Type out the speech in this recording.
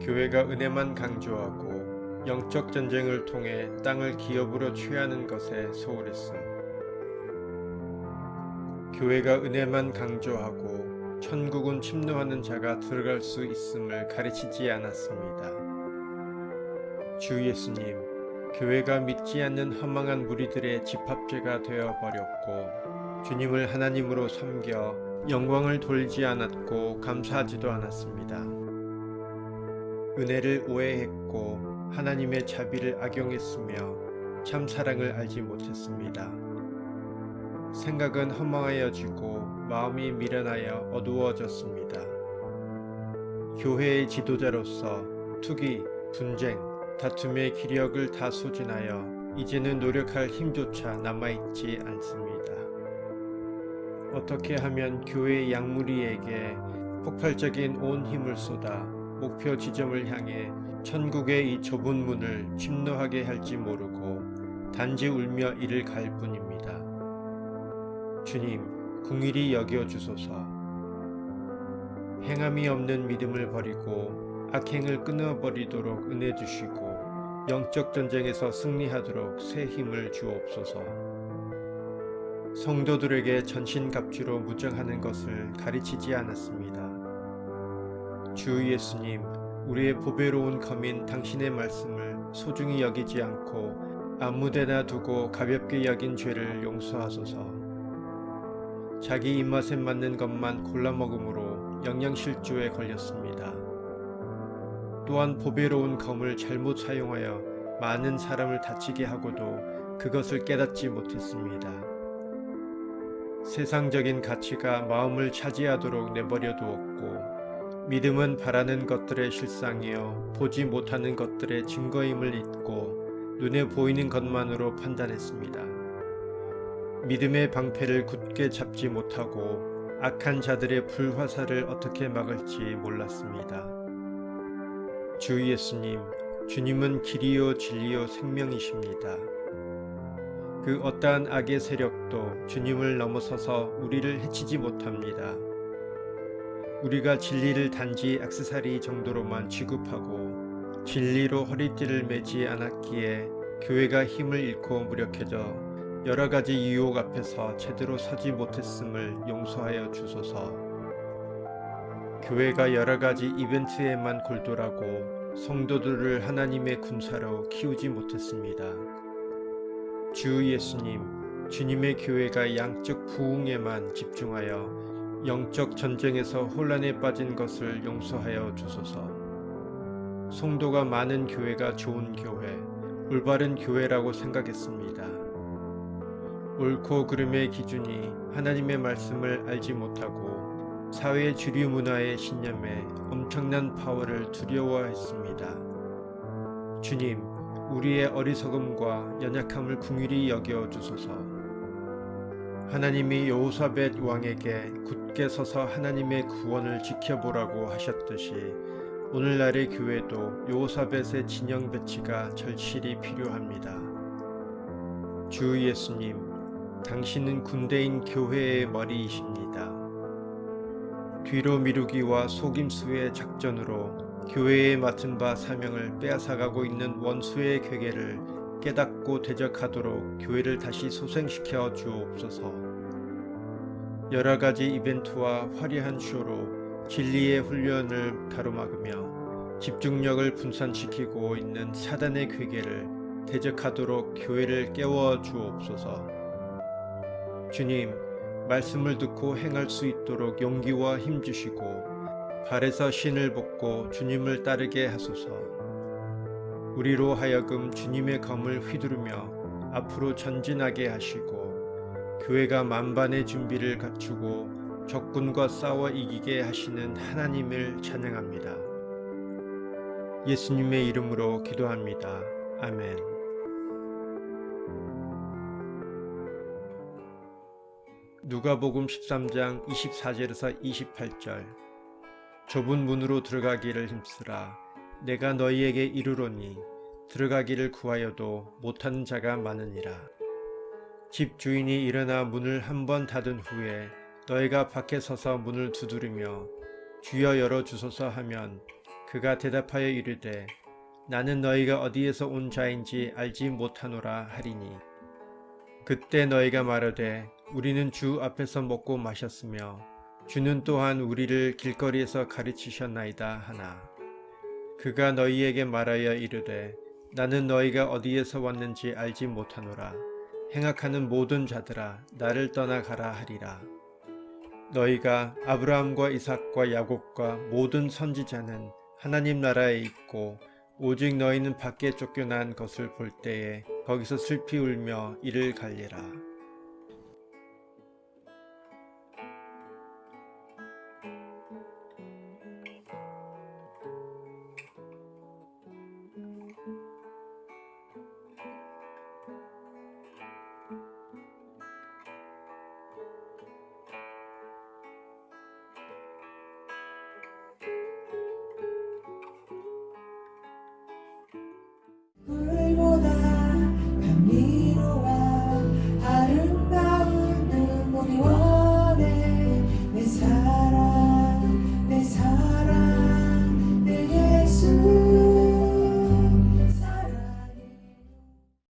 교회가 은혜만 강조하고 영적 전쟁을 통해 땅을 기업으로 취하는 것에 소홀했음. 교회가 은혜만 강조하고 천국은 침노하는 자가 들어갈 수 있음을 가르치지 않았습니다. 주 예수님, 교회가 믿지 않는 허망한 무리들의 집합제가 되어 버렸고 주님을 하나님으로 섬겨 영광을 돌지 않았고 감사하지도 않았습니다. 은혜를 오해했고 하나님의 자비를 악용했으며 참 사랑을 알지 못했습니다. 생각은 허망하여지고 마음이 미련하여 어두워졌습니다. 교회의 지도자로서 투기, 분쟁, 다툼의 기력을 다 소진하여 이제는 노력할 힘조차 남아있지 않습니다. 어떻게 하면 교회의 양무리에게 폭발적인 온 힘을 쏟아 목표 지점을 향해 천국의 이 좁은 문을 침노하게 할지 모르고 단지 울며 이를 갈 뿐입니다. 주님, 궁일이 여겨 주소서. 행함이 없는 믿음을 버리고 악행을 끊어버리도록 은혜 주시고 영적 전쟁에서 승리하도록 새 힘을 주옵소서. 성도들에게 전신갑주로 무장하는 것을 가르치지 않았습니다. 주 예수님, 우리의 보배로운 검인 당신의 말씀을 소중히 여기지 않고 아무데나 두고 가볍게 여긴 죄를 용서하소서. 자기 입맛에 맞는 것만 골라 먹음으로 영양실조에 걸렸습니다. 또한 보배로운 검을 잘못 사용하여 많은 사람을 다치게 하고도 그것을 깨닫지 못했습니다. 세상적인 가치가 마음을 차지하도록 내버려 두었고 믿음은 바라는 것들의 실상이요 보지 못하는 것들의 증거임을 잊고 눈에 보이는 것만으로 판단했습니다. 믿음의 방패를 굳게 잡지 못하고 악한 자들의 불화살을 어떻게 막을지 몰랐습니다. 주 예수님, 주님은 길이요 진리요 생명이십니다. 그 어떠한 악의 세력도 주님을 넘어서서 우리를 해치지 못합니다. 우리가 진리를 단지 액세서리 정도로만 취급하고 진리로 허리띠를 매지 않았기에 교회가 힘을 잃고 무력해져 여러 가지 유혹 앞에서 제대로 서지 못했음을 용서하여 주소서. 교회가 여러 가지 이벤트에만 골똘하고 성도들을 하나님의 군사로 키우지 못했습니다. 주 예수님, 주님의 교회가 양적 부흥에만 집중하여 영적 전쟁에서 혼란에 빠진 것을 용서하여 주소서. 성도가 많은 교회가 좋은 교회, 올바른 교회라고 생각했습니다. 옳고 그름의 기준이 하나님의 말씀을 알지 못하고 사회 주류 문화의 신념에 엄청난 파워를 두려워했습니다. 주님, 우리의 어리석음과 연약함을 궁일히 여겨 주소서. 하나님이 여호사벳 왕에게 굳게 서서 하나님의 구원을 지켜보라고 하셨듯이 오늘날의 교회도 여호사벳의 진영 배치가 절실히 필요합니다. 주 예수님, 당신은 군대인 교회의 머리이십니다. 뒤로 미루기와 속임수의 작전으로 교회에 맡은 바 사명을 빼앗아가고 있는 원수의 괴계를 깨닫고 대적하도록 교회를 다시 소생시켜 주옵소서. 여러 가지 이벤트와 화려한 쇼로 진리의 훈련을 가로막으며 집중력을 분산시키고 있는 사단의 괴계를 대적하도록 교회를 깨워 주옵소서. 주님, 말씀을 듣고 행할 수 있도록 용기와 힘 주시고 발에서 신을 벗고 주님을 따르게 하소서. 우리로 하여금 주님의 검을 휘두르며 앞으로 전진하게 하시고 교회가 만반의 준비를 갖추고 적군과 싸워 이기게 하시는 하나님을 찬양합니다. 예수님의 이름으로 기도합니다. 아멘. 누가복음 13장 24절에서 28절 좁은 문으로 들어가기를 힘쓰라. 내가 너희에게 이르노니 들어가기를 구하여도 못하는 자가 많으니라. 집 주인이 일어나 문을 한 번 닫은 후에 너희가 밖에 서서 문을 두드리며 주여 열어 주소서 하면 그가 대답하여 이르되 나는 너희가 어디에서 온 자인지 알지 못하노라 하리니. 그때 너희가 말하되 우리는 주 앞에서 먹고 마셨으며 주는 또한 우리를 길거리에서 가르치셨나이다 하나. 그가 너희에게 말하여 이르되 나는 너희가 어디에서 왔는지 알지 못하노라. 행악하는 모든 자들아 나를 떠나가라 하리라. 너희가 아브라함과 이삭과 야곱과 모든 선지자는 하나님 나라에 있고 오직 너희는 밖에 쫓겨난 것을 볼 때에 거기서 슬피 울며 이를 갈리라